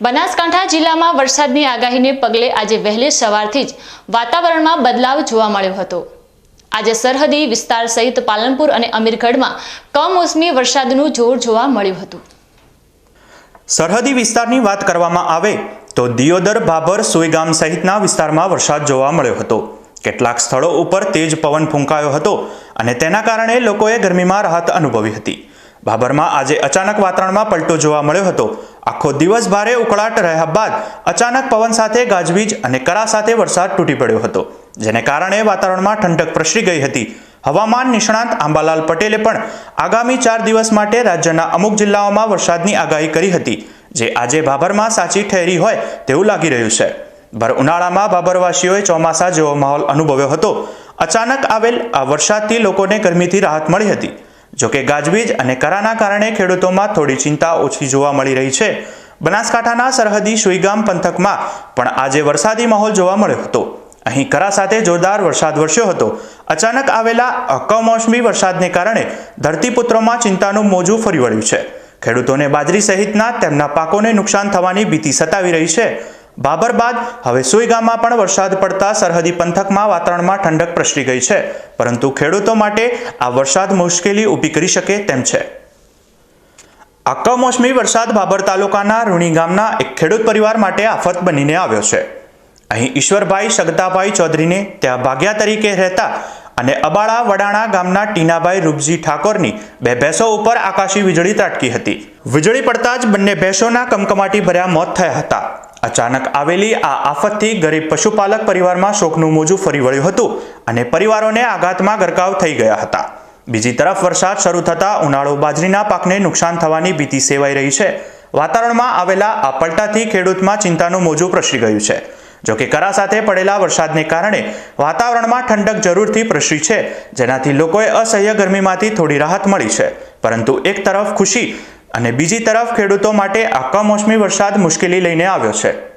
બનાસકાંઠા જિલ્લામાં વરસાદની આગાહીને પગલે આજે વહેલી સવારથી જ વાતાવરણમાં બદલાવ જોવા મળ્યો હતો. આજે સરહદી વિસ્તાર સહિત પાલનપુર અને અમીરગઢમાં કમોસમી વરસાદનું જોર જોવા મળ્યું હતું. સરહદી વિસ્તારની વાત કરવામાં આવે તો દિયોદર, ભાભર, સુઈગામ સહિતના વિસ્તારમાં વરસાદ જોવા મળ્યો હતો. કેટલાક સ્થળો ઉપર તેજ પવન ફૂંકાયો હતો અને તેના કારણે લોકોએ ગરમીમાં રાહત અનુભવી હતી. ભાભરમાં આજે અચાનક વાતાવરણમાં પલટો જોવા મળ્યો હતો આખો દિવસ ભારે ઉકળાટ રહ્યા બાદ અચાનક પવન સાથે ગાજવીજ અને કરા સાથે વરસાદ તૂટી પડ્યો હતો, જેને કારણે વાતાવરણમાં ઠંડક પ્રસરી ગઈ હતી. હવામાન નિષ્ણાંત આંબાલાલ પટેલે પણ આગામી ચાર દિવસ માટે રાજ્યના અમુક જિલ્લાઓમાં વરસાદની આગાહી કરી હતી, જે આજે ભાભરમાં સાચી ઠેરી હોય તેવું લાગી રહ્યું છે. ભર ઉનાળામાં ભાભરવાસીઓએ ચોમાસા જેવો માહોલ અનુભવ્યો હતો. અચાનક આવેલ આ વરસાદથી લોકોને ગરમીથી રાહત મળી હતી. જોકે ગાજવીજ અને કરાના કારણે ખેડૂતોમાં થોડી ચિંતા ઓછી જોવા મળી રહી છે. બનાસકાંઠાના સરહદી સુઈગામ પંથકમાં પણ આજે વરસાદી માહોલ જોવા મળ્યો હતો. અહીં કરા સાથે જોરદાર વરસાદ વરસ્યો હતો. અચાનક આવેલા કમોસમી વરસાદને કારણે ધરતીપુત્રોમાં ચિંતાનું મોજું ફરી વળ્યું છે. ખેડૂતોને બાજરી સહિતના તેમના પાકોને નુકસાન થવાની ભીતિ સતાવી રહી છે. બાબર બાદ હવે સુઈગામમાં પણ વરસાદ પડતા સરહદી પંથકમાં વાતાવરણમાં ઠંડક પ્રસરી ગઈ છે. પરંતુ ખેડૂતો માટે આ વરસાદ મુશ્કેલી ઊભી કરી શકે તેમ છે. આ કમોસમી વરસાદ બાબર તાલુકાના રૂણી ગામના એક ખેડૂત પરિવાર માટે આફત બનીને આવ્યો છે. અહીં ઈશ્વરભાઈ સગતાભાઈ ચૌધરીને ત્યાં ભાગ્યા તરીકે રહેતા અને અબાળા વડાણા ગામના ટીનાભાઈ રૂપજી ઠાકોરની બે ભેંસો ઉપર આકાશી વીજળી ત્રાટકી હતી. વીજળી પડતા જ બંને ભેંસોના કમકમાટી ભર્યા મોત થયા હતા. અચાનક આવેલી આ આફતથી ગરીબ પશુપાલક પરિવારમાં શોકનું મોજું ફરી વળ્યું હતું અને પરિવારોને આઘાતમાં ગરકાવ થઈ ગયા હતા. બીજી તરફ વરસાદ શરૂ થતાં ઉનાળો બાજરીના પાકને નુકસાન થવાની ભીતિ સેવાઈ રહી છે. વાતાવરણમાં આવેલા આ પલટાથી ખેડૂતમાં ચિંતાનું મોજું પ્રસરી ગયું છે. જોકે કરા સાથે પડેલા વરસાદને કારણે વાતાવરણમાં ઠંડક જરૂરથી પ્રસરી છે, જેનાથી લોકોએ અસહ્ય ગરમીમાંથી થોડી રાહત મળી છે. પરંતુ એક તરફ ખુશી અને બીજી તરફ ખેડૂતો માટે આ કમોસમી વરસાદ મુશ્કેલી લઈને આવ્યો છે.